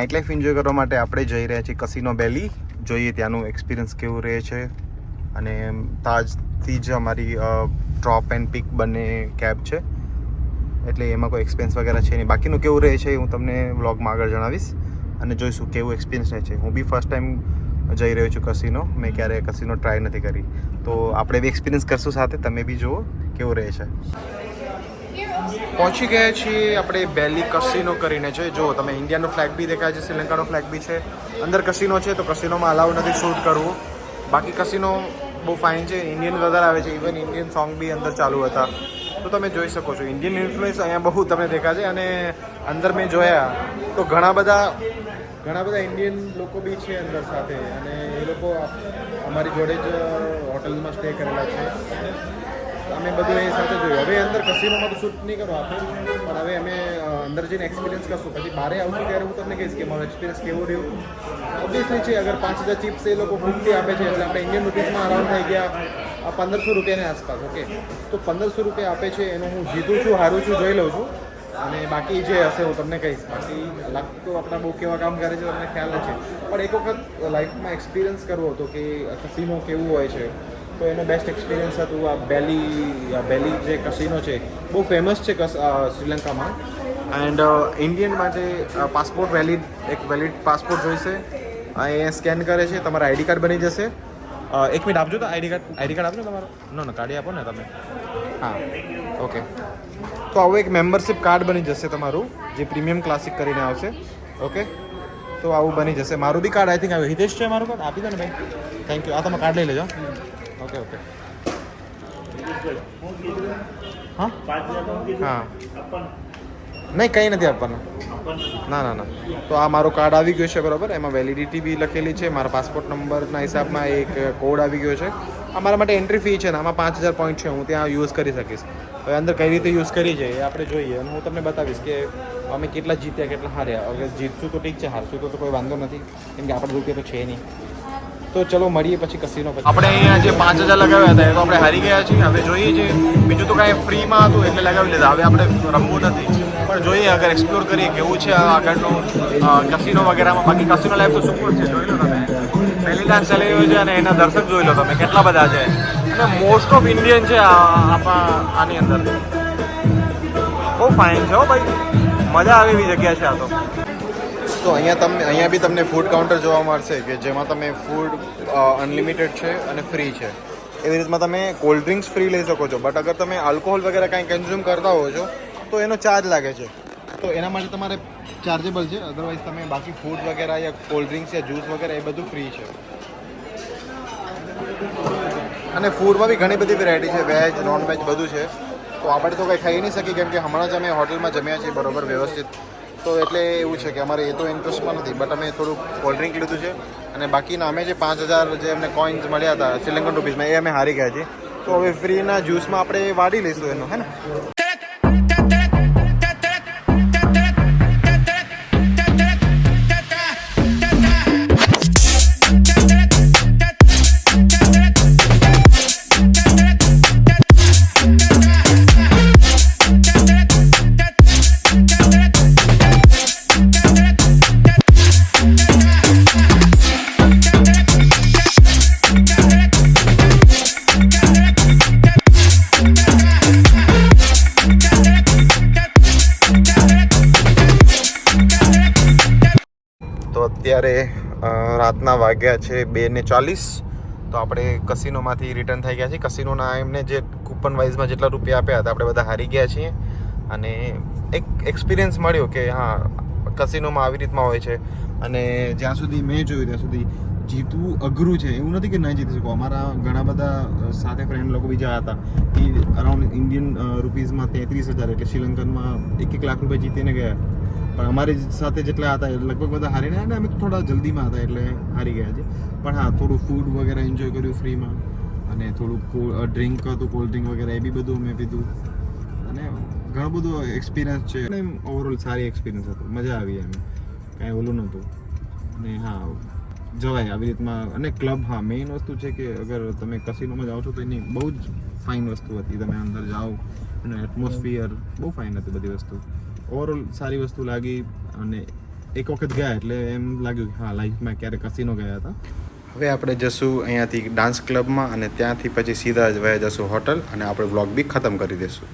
Night life enjoy કરવા માટે આપણે જઈ રહ્યા છીએ કસીનો બેલી જોઈએ ત્યાંનું એક્સપિરિયન્સ કેવું રહે છે. અને તાજથી જ અમારી ડ્રોપ એન્ડ પિક બંને કેબ છે. એટલે એમાં કોઈ એક્સપિરિયન્સ વગેરે છે નહીં. બાકીનું કેવું રહે છે હું તમને વ્લોગમાં આગળ જણાવીશ. અને જોઈશું કેવું એક્સપિરિયન્સ રહે છે. હું બી ફર્સ્ટ ટાઈમ જઈ રહ્યો છું કસીનો મેં ક્યારેય કસીનો ટ્રાય નથી કરી. તો આપણે બી એક્સપિરિયન્સ કરશું સાથે. તમે બી જુઓ કેવું રહે છે. પહોંચી ગયા છીએ આપણે બેલી કસિનો કરીને છે. જો, તમે ઇન્ડિયાનો ફ્લેગ બી દેખાય છે શ્રીલંકાનો ફ્લેગ બી છે. અંદર કસિનો છે, તો કસિનોમાં અલાઉ નથી શૂટ કરવું. બાકી કસિનો બહુ ફાઇન છે. ઇન્ડિયન વધારે આવે છે. ઇવન ઇન્ડિયન સોંગ બી અંદર ચાલુ હતા. તો તમે જોઈ શકો છો. ઇન્ડિયન ઇન્ફ્લુઅન્સ અહીંયા બહુ તમને દેખાશે અને અંદર મેં જોયા, તો ઘણા બધા ઘણા બધા ઇન્ડિયન લોકો બી છે અંદર સાથે. અને એ લોકો અમારી જોડે જ હોટલમાં સ્ટે કરેલા છે. અમે બધું એ સાથે જોયું. હવે અંદર કસીનોમાં તો શૂટ નહીં કરો આપણે. પણ હવે અમે અંદર જઈને એક્સપિરિયન્સ કરશું. પછી બહાર આવશું ત્યારે હું તમને કહીશ કે મારો એક્સપિરિયન્સ કેવો રહ્યો. ઓબ્વિયસલી છે, અગર પાંચ હજાર ચિપ્સ એ લોકો ભૂખથી આપે છે, એટલે આપણે ઇન્ડિયન રૂપીઝમાં અરાઉન્ડ થઈ ગયા પંદરસો રૂપિયાની આસપાસ ઓકે તો પંદરસો રૂપિયા આપે છે, એનું હું જીતું છું, હારું છું, જોઈ લઉં છું. અને બાકી જે હશે હું તમને કહીશ. બાકી લાખ તો આપણા બહુ કેવા કામ કરે છે, તમને ખ્યાલ છે. પણ એક વખત લાઈફમાં એક્સપિરિયન્સ કરવો હતો કે કસીનો કેવું હોય છે તો એનો બેસ્ટ એક્સપિરિયન્સ હતું આ બેલી બેલી જે કસિનો છે, બહુ ફેમસ છે શ્રીલંકામાં. એન્ડ ઇન્ડિયન માટે પાસપોર્ટ વેલિડ એક વેલિડ પાસપોર્ટ જોઈશે. અહીંયા સ્કેન કરે છે, તમારા આઈડી કાર્ડ બની જશે. એક મિનિટ આપજો તો આઈડી કાર્ડ આઈડી કાર્ડ આપજો તમારો. નો ના કાઢી આપો ને તમે. હા ઓકે તો આવું એક મેમ્બરશિપ કાર્ડ બની જશે તમારું, જે પ્રીમિયમ ક્લાસિક કરીને આવશે. ઓકે તો આવું બની જશે. મારું બી કાર્ડ આઈ થિંક આવ્યું હિતેશ છે મારું કાર્ડ આપી દો ને ભાઈ. થેન્ક યુ આ તમે કાર્ડ લઈ લેજો. Okay okay. હા? હા. નહીં કંઈ નથી આપવાનું. ના ના ના. તો આ મારું કાર્ડ આવી ગયું છે બરાબર? એમાં વેલિડિટી બી લખેલી છે મારા પાસપોર્ટ નંબરના હિસાબમાં એક કોડ આવી ગયો છે. આ મારા માટે એન્ટ્રી ફી છે ને આમાં પાંચ હજાર પોઈન્ટ છે હું ત્યાં યુઝ કરી શકીશ. હવે અંદર કઈ રીતે યુઝ કરી છે એ આપણે જોઈએ અને હું તમને બતાવીશ કે અમે કેટલા જીત્યા કેટલા હાર્યા. અગર જીતશું તો ઠીક છે હારશું તો તો કોઈ વાંધો નથી. કેમ કે આપણે રૂપિયા તો છે નહીં. તો ચલો મળીએ પછી કસીનો પછી. આપણે અહીંયા જે પાંચ હજાર લગાવ્યા હતા, એ તો આપણે હારી ગયા છીએ. હવે જોઈએ છે, બીજું તો કાંઈ ફ્રીમાં હતું એટલે લગાવી લીધા. હવે આપણે રમવું નથી. પણ જોઈએ, અગર એક્સપ્લોર કરીએ કેવું છે આગળનું કસીનો વગેરેમાં. બાકી કસીનો લાઈફ તો સુપર છે, જોઈ લો તમે. પહેલી ડાન્સ ચાલી રહ્યો છે અને એના દર્શક જોઈ લો તમે, કેટલા બધા છે. અને મોસ્ટ ઓફ ઇન્ડિયન છે આની અંદર. બહુ ફાઇન છે હો ભાઈ. મજા આવે એવી જગ્યા છે આ તો. તો અહીંયા તમને અહીંયા બી તમને ફૂડ કાઉન્ટર જોવા મળશે કે જેમાં તમે ફૂડ અનલિમિટેડ છે અને ફ્રી છે. એવી રીતમાં તમે કોલ્ડ ડ્રિંક્સ ફ્રી લઈ શકો છો. બટ અગર તમે આલ્કોહોલ વગેરે કાંઈ કન્ઝ્યુમ કરતા હો છો, તો એનો ચાર્જ લાગે છે. તો એના માટે તમારે ચાર્જેબલ છે. અદરવાઇઝ તમે બાકી ફૂડ વગેરે યા કોલ્ડ ડ્રિંક્સ યા જ્યુસ વગેરે એ બધું ફ્રી છે. અને ફૂડમાં બી ઘણી બધી વેરાયટી છે. વેજ નોન વેજ બધું છે. તો આપણે તો કંઈ ખાઈ નહીં શકીએ કેમ કે હમણાં જ અમે હોટલમાં જમ્યા છીએ. બરોબર, વ્યવસ્થિત તો એટલે એવું છે કે અમારે એ તો ઇન્ટરેસ્ટમાં નથી બટ અમે થોડુંક કોલ્ડ ડ્રિંક લીધું છે અને બાકીના અમે જે પાંચ હજાર જે અમને કોઈન્સ મળ્યા હતા, શ્રીલંકન રૂપીઝમાં એ અમે હારી ગયા છીએ. તો હવે ફ્રીના જ્યુસમાં આપણે વાડી લઈશું એનું, હે ને? અત્યારે રાતના વાગ્યા છે બે ને ચાલીસ. તો આપણે કસિનોમાંથી રિટર્ન થઈ ગયા છીએ. કસિનોના એમને જે કૂપન વાઇઝમાં જેટલા રૂપિયા આપ્યા હતા, આપણે બધા હારી ગયા છીએ. અને એક એક્સપિરિયન્સ મળ્યો કે, હા કસિનોમાં આવી રીતમાં હોય છે. અને જ્યાં સુધી મેં જોયું, ત્યાં સુધી જીતવું અઘરું છે. એવું નથી કે નહીં જીતી શકો. અમારા ઘણા બધા સાથે ફ્રેન્ડ લોકો બીજા હતા, એ અરાઉન્ડ ઇન્ડિયન રૂપીઝમાં તેત્રીસ હજાર એટલે શ્રીલંકનમાં એક એક લાખ રૂપિયા જીતીને ગયા. પણ અમારી સાથે જેટલા હતા લગભગ બધા હારીને અને અમે થોડા જલ્દીમાં હતા એટલે હારી ગયા છે. પણ હા, થોડું ફૂડ વગેરે એન્જોય કર્યું ફ્રીમાં અને થોડું ડ્રિંક હતું કોલ્ડ ડ્રિંક વગેરે એ બી બધું મેં પીધું. અને ઘણો બધો એક્સપિરિયન્સ છે. અને ઓવરઓલ સારી એક્સપિરિયન્સ હતો. મજા આવી એમ. કાંઈ ઓલું નહોતું. અને હા, જવાય આવી રીતમાં. અને ક્લબ હા મેઇન વસ્તુ છે કે અગર તમે કસિનોમાં જાઓ છો તો એની બહુ જ ફાઇન વસ્તુ હતી. તમે અંદર જાઓ અને એટમોસ્ફિયર બહુ ફાઇન હતી બધી વસ્તુ. ઓવરઓલ સારી વસ્તુ લાગી અને એક વખત ગયા એટલે એમ લાગ્યું કે હા લાઈફમાં ક્યારે કસીનો ગયા હતા. હવે આપણે જશું અહીંયાથી ડાન્સ ક્લબમાં અને ત્યાંથી પછી સીધા જ વયા જશું હોટલ અને આપણે વ્લોગ બી ખતમ કરી દઈશું